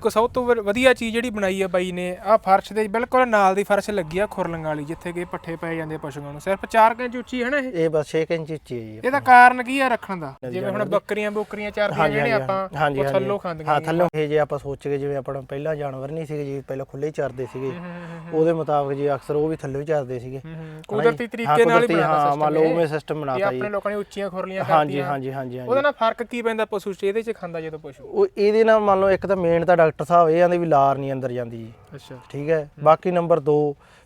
ਕੋ ਸਭ ਤੋਂ ਵ- ਵਧੀਆ ਚੀਜ਼ ਜਿਹੜੀ ਬਣਾਈ ਆ ਬਾਈ ਨੇ ਆ ਫਰਸ਼ ਦੇ ਬਿਲਕੁਲ ਨਾਲ ਦੀ ਫਰਸ਼ ਲੱਗੀ ਆ ਖੁਰਲੰਗ ਵਾਲੀ ਜਿੱਥੇ ਕਿ ਪੱਠੇ ਪਏ ਜਾਂਦੇ ਆ ਪਸ਼ੂਆਂ ਨੂੰ। ਸਿਰਫ 4 ਇੰਚ ਉੱਚੀ ਹੈ ਨਾ ਇਹ? ਇਹ ਬਸ 6 ਇੰਚ ਉੱਚੀ ਹੈ ਜੀ ਇਹਦਾ ਕਾਰਨ ਕੀ ਆ ਰੱਖਣ ਦਾ? ਜਿਵੇਂ ਹੁਣ ਬੱਕਰੀਆਂ ਬੁੱਕਰੀਆਂ ਚਾਰਦੀਆਂ ਜਿਹੜੇ ਆਪਾਂ ਹਾਂਜੀ ਉਹ ਥੱਲੋਂ ਖਾਂਦੀਆਂ ਹਾਂ ਥੱਲੋਂ ਇਹ ਜੇ ਆਪਾਂ ਸੋਚ ਕੇ ਜਿਵੇਂ ਆਪਣਾ ਪਹਿਲਾਂ ਜਾਨਵਰ ਨਹੀਂ ਸੀਗੇ ਜੀ ਪਹਿਲਾਂ ਖੁੱਲੇ ਚਰਦੇ ਸੀਗੇ ਉਹਦੇ ਮੁਤਾਬਕ ਜੀ ਅਕਸਰ ਉਹ ਵੀ ਥੱਲੇ ਹੀ ਚਰਦੇ ਸੀਗੇ। ਕੁਦਰਤੀ? ਤਰੀਕੇ ਨਾਲ ਹੀ ਕੁਦਰਤੀ, ਹਾਂ ਮੰਨ ਲਓ ਉਵੇਂ ਸਿਸਟਮ ਇਹ ਬਣਾਤਾ ਜੀ ਆਪਣੇ ਲੋਕਾਂ ਨੇ ਉੱਚੀਆਂ ਖੁਰਲੀਆਂ ਹਾਂਜੀ ਕਰਤੀਆਂ। ਹਾਂਜੀ ਹਾਂਜੀ ਹਾਂਜੀ। ਉਹਦੇ ਨਾਲ ਫ਼ਰਕ ਕੀ ਪੈਂਦਾ ਪਸ਼ੂ 'ਚ? ਇਹਦੇ 'ਚ ਖਾਂਦਾ ਜਦੋਂ ਪਸ਼ੂ? ਉਹ ਇਹਦੇ ਨਾਲ ਮੰਨ ਲਓ ਇੱਕ ਤਾਂ ਮੇਨ ਤਾਂ ਡਾਕਟਰ ਸਾਹਿਬ ਇਹ ਆਂਦੇ ਵੀ ਲਾਰ ਨਹੀਂ ਅੰਦਰ ਜਾਂਦੀ ਜੀ। ਅੱਛਾ। ਠੀਕ ਹੈ? ਬਾਕੀ ਨੰਬਰ 2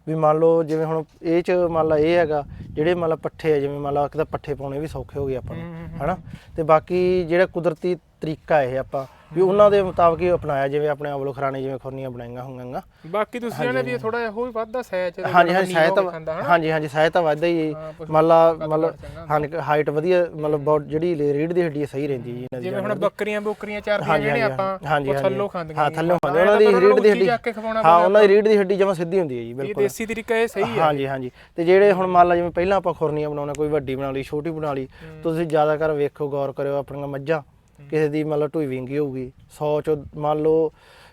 ਵੀ ਮੰਨ ਲਓ ਜਿਵੇਂ ਹੁਣ ਇਹ ਚ ਮੰਨ ਲਾ ਇਹ ਹੈਗਾ ਜਿਹੜੇ ਮੰਨ ਲਾ ਪੱਠੇ ਆ ਜਿਵੇਂ ਮੰਨ ਲਾ ਇੱਕ ਤਾਂ ਪੱਠੇ ਪਾਉਣੇ ਵੀ ਸੌਖੇ ਹੋ ਗਏ ਆਪਾਂ ਨੂੰ ਹਨਾ? ਤੇ ਬਾਕੀ ਜਿਹੜਾ ਕੁਦਰਤੀ ਤਰੀਕਾ ਇਹ ਆਪਾਂ ਵੀ ਉਹਨਾਂ ਦੇ ਮੁਤਾਬਕ ਹੀ ਅਪਣਾਇਆ ਜਿਵੇਂ ਆਪਣੇ ਅਵਲੋ ਖਰਾਣੇ ਜਿਵੇਂ ਖੁਰਨੀਆਂ ਬਣਾਈਆਂ ਹੋਈਆਂ। ਬਾਕੀ ਤੁਸੀਂ ਇਹਨੇ ਵੀ ਥੋੜਾ ਜਿਹਾ ਵੀ ਵੱਧਦਾ ਸਹਿਜ ਹਾਂਜੀ ਹਾਂਜੀ ਸਹਾਇਤਾ ਹਾਂਜੀ ਹਾਂਜੀ ਸਹਾਇਤਾ ਵੱਧਦਾ ਹੀ ਮੰਨ ਲਾ ਮਤਲਬ ਹਾਈਟ ਵਧੀਆ ਮਤਲਬ ਬਹੁਤ ਜਿਹੜੀ ਰੀੜ ਦੀ ਹੱਡੀ ਸਹੀ ਰਹਿੰਦੀ ਜੀ ਇਹਨਾਂ ਦੀ ਜਿਵੇਂ ਹੁਣ ਬੱਕਰੀਆਂ ਬੁੱਕਰੀਆਂ ਚਾਰਦੀਆਂ ਜਿਹੜੇ ਆਪਾਂ ਉਹ। ਥੱਲੋਂ ਖਾਂਦੀਆਂ ਹਾਂ। ਥੱਲੋਂ ਤਾਂ ਖਾਂਦੇ ਉਹਨਾਂ ਦੀ ਤਾਂ ਰੀੜ ਦੀ ਹੱਡੀ ਹਾਂ ਉਹਨਾਂ ਦੀ ਰੀੜ ਦੀ ਹੱਡੀ ਜਮਾ ਸਿੱਧੀ ਹੁੰਦੀ ਹੈ ਜੀ ਇਹ ਬਿਲਕੁਲ। ਦੇਸੀ ਤਰੀਕਾ ਇਹ ਸਹੀ ਹੈ। ਹਾਂਜੀ ਹਾਂਜੀ। ਤੇ ਜਿਹੜੇ ਹੁਣ ਮੰਨ ਲਾ ਜਿਵੇਂ ਪਹਿਲਾਂ ਆਪਾਂ ਖੁਰਨੀਆਂ ਬਣਾਉਣਾ ਕੋਈ ਵੱਡੀ ਬਣਾ ਲਈ ਛੋਟੀ ਬਣਾ ਲਈ ਤੁਸੀਂ ਜ਼ਿਆਦਾ ਕਰ ਵੇਖੋ ਗੌਰ ਕਰਿਓ ਆਪਣੀਆਂ ਮੱਝਾਂ। ਕਿਸੇ ਦੀ ਮੰਨ ਲਓ ਢੂਈ ਵਿੰਗੀ ਹੋਊਗੀ 100 ਚੋਂ ਮੰਨ ਲਓ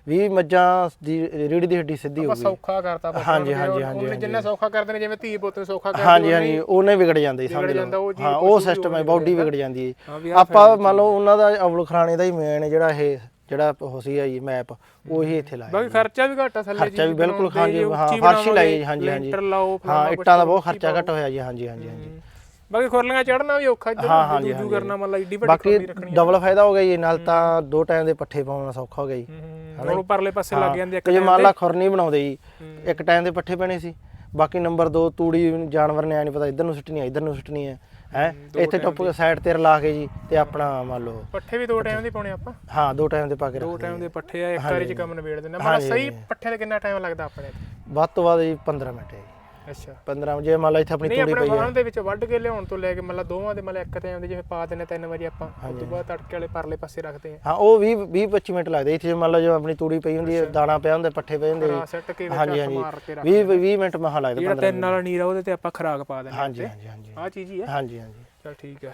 20 ਮੱਝਾਂ ਦੀ ਰੀੜ ਦੀ ਹੱਡੀ ਸਿੱਧੀ ਆਪਾਂ ਹੋਊਗੀ। ਸੌਖਾ ਕਰਤਾ ਪਸ਼ੂਆਂ ਹਾਂਜੀ, ਹਾਂਜੀ, ਉਹਨੇ ਹਾਂਜੀ, ਜਿੰਨਾ ਸੌਖਾ ਕਰਦੇ ਨੇ ਜਿਵੇਂ ਧੀ ਪੁੱਤ ਨੂੰ ਸੌਖਾ ਕਰਦੇ ਹਾਂਜੀ ਹਾਂਜੀ ਉਹਨੇ ਵਿਗੜ ਜਾਂਦੇ ਸਮਝ ਲਓ। ਹਾਂ ਉਹ ਸਿਸਟਮ ਹੈ ਬਾਡੀ ਵਿਗੜ ਜਾਂਦੀ ਹਾਂ। ਹੈ ਆਪਾਂ ਮੰਨ ਲਓ ਉਹਨਾਂ ਦਾ ਅਵਲ ਖਰਾਣੇ ਦਾ ਹੀ ਮੇਨ ਜਿਹੜਾ ਇਹ ਜਿਹੜਾ ਉਹ ਸੀ ਜੀ ਮੈਪ ਉਹੀ ਇੱਥੇ ਲਾਇਆ ਬਾਕੀ ਖਰਚਾ ਵੀ ਘੱਟ ਥੱਲੇ ਖਰਚਾ ਵੀ ਬਿਲਕੁਲ ਹਾਂਜੀ ਹਾਂ ਫਰਸ਼ ਹੀ ਲਾਈ ਹਾਂਜੀ ਹਾਂਜੀ। ਹਾਂ ਇੱਟਾਂ ਦਾ ਬਹੁਤ ਖਰਚਾ ਘੱਟ ਹੋਇਆ ਜੀ ਹਾਂਜੀ ਹਾਂਜੀ ਹਾਂਜੀ। ਬਾਕੀ ਖੁਰਲੀਆਂ ਚੜਨਾ ਵੀ ਔਖਾ ਇੱਧਰ ਹਾਂ, ਹਾਂਜੀ, ਦੂਜੂ ਹਾਂਜੀ। ਕਰਨਾ ਮਤਲਬ ਏਡੀ ਵੱਡੀ ਬਾਕੀ ਖੁਰਲੀ ਰੱਖਣੀ ਡਬਲ ਫਾਇਦਾ ਹੋ ਗਿਆ ਜੀ ਨਾਲ ਤਾਂ ਦੋ ਟਾਈਮ ਦੇ ਪੱਠੇ ਪਾਉਣਾ ਸੌਖਾ ਹੋ ਗਿਆ ਜੀ ਹੁਣ ਉਹ ਪਰਲੇ ਪਾਸੇ ਲੱਗ ਜਾਂਦੇ ਇੱਕ ਜੇ ਮੰਨ ਲਾ ਖੁਰ ਨਹੀਂ ਬਣਾਉਂਦੇ ਜੀ ਇੱਕ ਟਾਈਮ ਦੇ ਪੱਠੇ ਪੈਣੇ ਸੀ ਬਾਕੀ ਨੰਬਰ 2 ਤੂੜੀ ਜਾਨਵਰ ਨੇ ਆ ਨਹੀਂ ਪਤਾ ਇੱਧਰ ਨੂੰ ਸੁੱਟਣੀ ਹੈ ਇੱਧਰ ਨੂੰ ਸੁੱਟਣੀ ਹੈ? ਹੈ ਇੱਥੇ ਟੱਪ ਸਾਈਡ ਤੇ ਰਲਾ ਕੇ ਜੀ ਤੇ ਆਪਣਾ ਮੰਨ ਲਓ ਪੱਠੇ ਵੀ ਦੋ ਟਾਈਮ ਦੇ ਪਾਉਣੇ ਆਪਾਂ? ਹਾਂ ਦੋ ਟਾਈਮ ਦੇ ਪਾ ਕੇ ਦੋ ਟਾਈਮ ਦੇ ਪੱਠੇ ਆ ਇੱਕ ਵਾਰੀ ਚ ਕੰਮ ਨਿਬੇੜ ਦਿੰਦਾ ਮਤਲਬ ਸਹੀ ਪੱਠੇ ਤੇ ਕਿੰਨਾ ਟਾਈਮ ਲੱਗਦਾ ਆਪਣੇ? ਵੱਧ ਤੋਂ ਵੱਧ ਜੀ 15 ਮਿੰਟ ਹੈ ਜੀ। ਅੱਛਾ। 15 ਜੇ ਮੰਨ ਲਾ ਇੱਥੇ ਆਪਣੀ ਨਹੀਂ ਤੂੜੀ ਆਪਣੇ ਪਈ ਹੈ ਫਾਰਮ ਦੇ ਵਿੱਚ ਵੱਢ ਕੇ ਲਿਆਉਣ ਤੋਂ ਲੈ ਕੇ ਮਤਲਬ ਦੋਵਾਂ ਦੇ ਮਤਲਬ ਇੱਕ ਟਾਈਮ ਦੇ ਜਿਵੇਂ ਪਾ ਦਿੰਨੇ ਤਿੰਨ ਵਜੇ ਆਪਾਂ ਉਸ ਤੋਂ ਬਾਅਦ ਤੜਕੇ ਵਾਲੇ ਪਰਲੇ ਪਾਸੇ ਰੱਖਦੇ ਆ ਹਾਂ ਉਹ 20 20 25 ਮਿੰਟ ਲੱਗਦੇ। ਇੱਥੇ ਜੇ ਮੰਨ ਲਓ ਜੋ ਆਪਣੀ ਤੂੜੀ ਪਈ ਹੁੰਦੀ ਹੈ ਦਾਣਾ ਪਿਆ ਹੁੰਦਾ ਪੱਠੇ ਪਏ ਹੁੰਦੇ। ਹਾਂ ਸੱਟ ਕੇ ਵਿੱਚ ਹਾਂਜੀ ਹੱਥ ਹਾਂਜੀ। ਮਾਰ ਕੇ ਰੱਖ 20 20 ਮਿੰਟ ਮਹਾ ਲੱਗਦਾ ਜਿਹੜਾ ਤਿੰਨ ਵਾਲਾ ਨੀਰਾ ਉਹਦੇ ਤੇ ਆਪਾਂ ਖਰਾਕ ਪਾ ਦਿੰਦੇ ਹਾਂਜੀ ਹਾਂਜੀ ਹਾਂਜੀ। ਆ ਚੀਜ਼ ਹੀ ਹੈ। ਹਾਂਜੀ ਹਾਂਜੀ। ਚਲ ਠੀਕ ਹੈ।